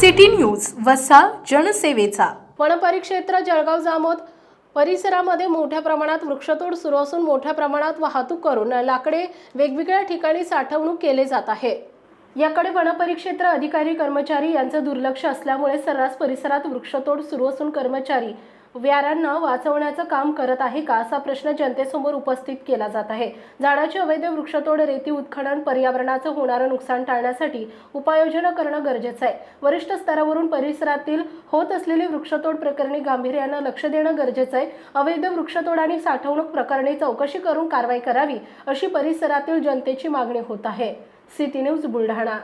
City news वसा जनसेवेचा. वनपरिक्षेत्र जळगाव जामोद परिसरामध्ये मोठ्या प्रमाणात वृक्षतोड सुरू असून मोठ्या प्रमाणात वाहतूक करून लाकडे वेगवेगळ्या ठिकाणी साठवणूक केले जात आहे. याकडे वनपरिक्षेत्र अधिकारी कर्मचारी यांचं दुर्लक्ष असल्यामुळे सर्रास परिसरात वृक्षतोड सुरू असून कर्मचारी व्यारांना वाचवण्याचं काम करत आहे का असा प्रश्न जनतेसमोर उपस्थित केला जात आहे. झाडाची अवैध वृक्षतोड रेती उत्खनन पर्यावरणाचं होणारं नुकसान टाळण्यासाठी उपाययोजना करणं गरजेचं आहे. वरिष्ठ स्तरावरून परिसरातील होत असलेली वृक्षतोड प्रकरणी गांभीर्यानं लक्ष देणं गरजेचं आहे. अवैध वृक्षतोड आणि साठवणूक प्रकरणी चौकशी करून कारवाई करावी अशी परिसरातील जनतेची मागणी होत आहे. City news Buldhana.